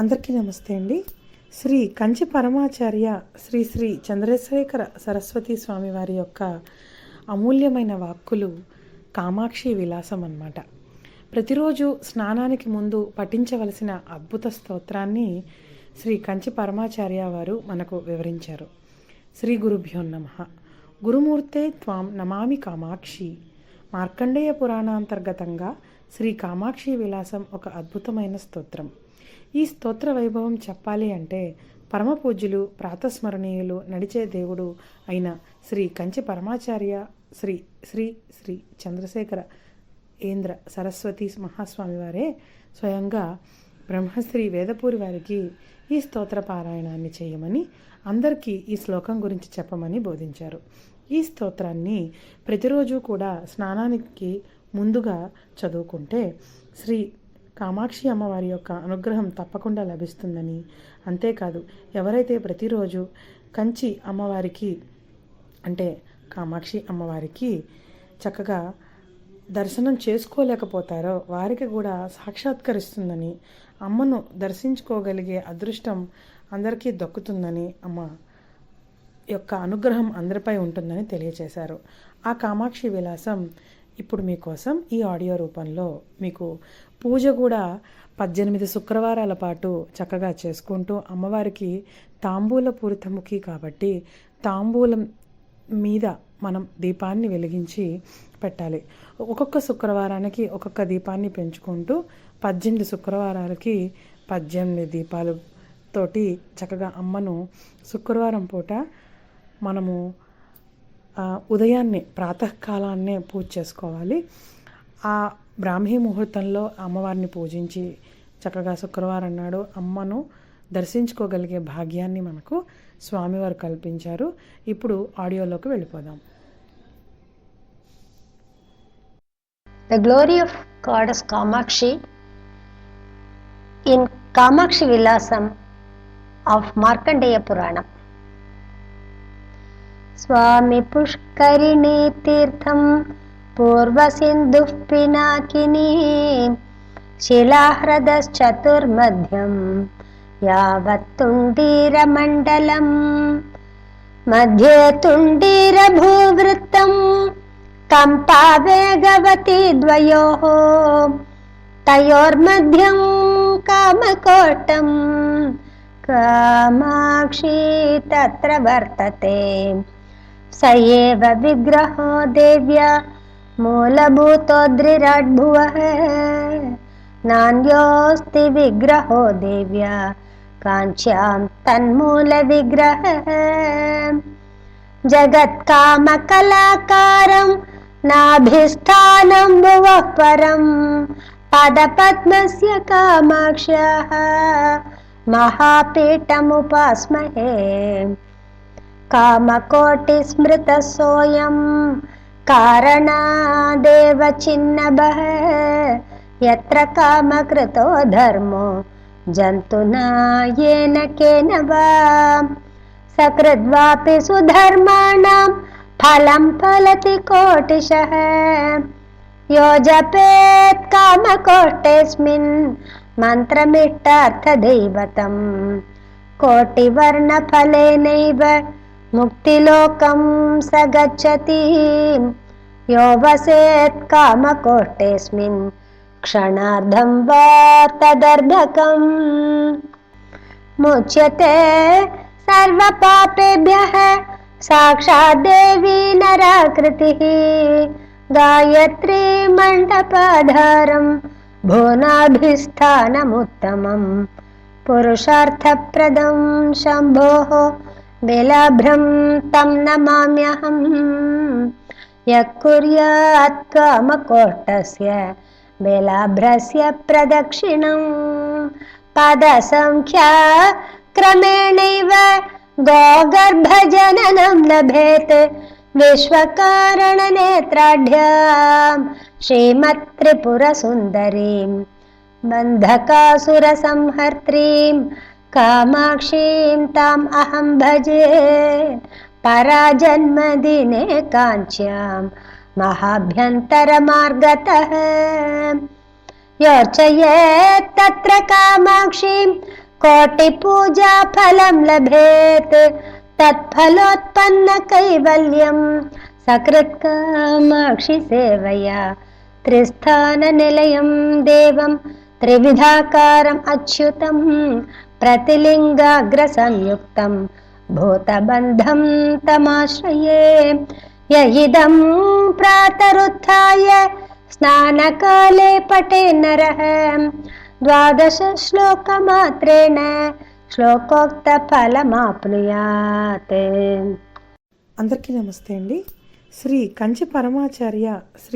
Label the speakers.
Speaker 1: అందరికీ నమస్తే అండి. శ్రీ కంచి పరమాచార్య శ్రీ శ్రీ చంద్రశేఖర సరస్వతి స్వామి వారి యొక్క అమూల్యమైన వాక్కులు కామాక్షి విలాసం అన్నమాట. ప్రతిరోజు స్నానానికి ముందు పఠించవలసిన అద్భుత స్తోత్రాన్ని శ్రీ కంచి పరమాచార్య వారు మనకు వివరించారు. శ్రీ గురుభ్యో నమ. గురుమూర్తే త్వాం నమామి కామాక్షి. మార్కండేయ పురాణాంతర్గతంగా శ్రీ కామాక్షి విలాసం ఒక అద్భుతమైన స్తోత్రం. ఈ స్తోత్ర వైభవం చెప్పాలి అంటే పరమపూజ్యులు ప్రాతస్మరణీయులు నడిచే దేవుడు అయిన శ్రీ కంచి పరమాచార్య శ్రీ శ్రీ శ్రీ చంద్రశేఖర ఏంద్ర సరస్వతి మహాస్వామి వారే స్వయంగా బ్రహ్మశ్రీ వేదపూరి వారికి ఈ స్తోత్ర పారాయణాన్ని చేయమని అందరికీ ఈ శ్లోకం గురించి చెప్పమని బోధించారు. ఈ స్తోత్రాన్ని ప్రతిరోజు కూడా స్నానానికి ముందుగా చదువుకుంటే శ్రీ కామాక్షి అమ్మవారి యొక్క అనుగ్రహం తప్పకుండా లభిస్తుందని. అంతేకాదు ఎవరైతే ప్రతిరోజు కంచి అమ్మవారికి అంటే కామాక్షి అమ్మవారికి చక్కగా దర్శనం చేసుకోలేకపోతారో వారికి కూడా సాక్షాత్కరిస్తుందని అమ్మను దర్శించుకోగలిగే అదృష్టం అందరికీ దక్కుతుందని అమ్మ యొక్క అనుగ్రహం అందరిపై ఉంటుందని తెలియచేశారు. ఆ కామాక్షి విలాసం ఇప్పుడు మీకోసం ఈ ఆడియో రూపంలో మీకు పూజ కూడా పద్దెనిమిది శుక్రవారాల పాటు చక్కగా చేసుకుంటూ అమ్మవారికి తాంబూల పూరితముఖి కాబట్టి తాంబూలం మీద మనం దీపాన్ని వెలిగించి పెట్టాలి. ఒక్కొక్క శుక్రవారానికి ఒక్కొక్క దీపాన్ని పెంచుకుంటూ పద్దెనిమిది శుక్రవారాలకి పద్దెనిమిది దీపాలు తోటి చక్కగా అమ్మను శుక్రవారం పూట మనము ఉదయాన్నే ప్రాతకాలాన్నే పూజ చేసుకోవాలి. ఆ బ్రాహ్మీ ముహూర్తంలో అమ్మవారిని పూజించి చక్కగా శుక్రవారం నాడు అమ్మను దర్శించుకోగలిగే భాగ్యాన్ని మనకు స్వామివారు కల్పించారు. ఇప్పుడు ఆడియోలోకి వెళ్ళిపోదాం.
Speaker 2: The glory of goddess Kamakshi in Kamakshi Vilasam of Markandeya Puranam Swami Pushkarini तीर्थं पूर्वसिन्धुः Pinakini शिलाह्रदश्चतुर्मध्यं यावत्तुण्डीरमण्डलम् मध्ये तुण्डीरभूवृत्तं कम्पावेगवती द्वयोः तयोर्मध्यं कामकोटं कामाक्षी तत्र वर्तते स एव विग्रहो देव्या मूलभूतोद्रिराड्भुवः नान्योऽस्ति विग्रहो देव्या काञ्च्यां तन्मूलविग्रहः जगत्कामकलाकारं नाभिस्थानं भुवः परं पादपद्मस्य कामाक्ष्याः महापीठमुपास्महे कामकोटिस्मृतः सोऽयं कारणादेव चिन्नभः यत्र कामकृतो धर्मो जन्तुना येन केन वा? सकृद्वापि सुधर्माणां फलं फलति कोटिशः। यो जपेत् कामकोष्टेऽस्मिन् मन्त्रमिष्टार्थदैवतम् कोटिवर्णफलेनैव मुक्तिलोकं स गच्छति यो वसेत् कामकोष्टेऽस्मिन् क्षणार्धं वा तदर्धकम् मुच्यते सर्वपापेभ्यः साक्षात् देवी नराकृतिः। गायत्री मण्डपाधारं भुवनाभिस्थानमुत्तमम्। पुरुषार्थप्रदं शम्भोः बेलाभ्रं तं नमाम्यहम् यः कुर्यात् कामकोष्ठस्य बेलाभ्रस्य प्रदक्षिणं। पदसङ्ख्या क्रमेणैव गोगर्भजननं लभेत्। विश्वकारणनेत्राढ्यां श्रीमत्त्रिपुरसुन्दरीं बन्धकासुरसंहर्त्रीं कामाक्षीं ताम् अहं भजे। पराजन्मदिने काञ्च्यां महाभ्यन्तरमार्गतः। योर्चयेत् तत्र कामाक्षीं कोटिपूजा फलं लभेत्। तत्फलोत्पन्न कैवल्यं सकृत्कामाक्षि सेवया। त्रिस्थाननिलयं देवं त्रिविधाकारम् अच्युतं प्रतिलिङ्गाग्रसंयुक्तं भूतबन्धं तमाश्रये य इदं प्रातरुत्थाय स्नानकाले पटे नरः द्वादशश्लोकमात्रेण శ్లోకోక్తఫలమాప్నుయాత్
Speaker 1: అందరికీ నమస్తే అండి శ్రీ కంచి పరమాచార్య శ్రీ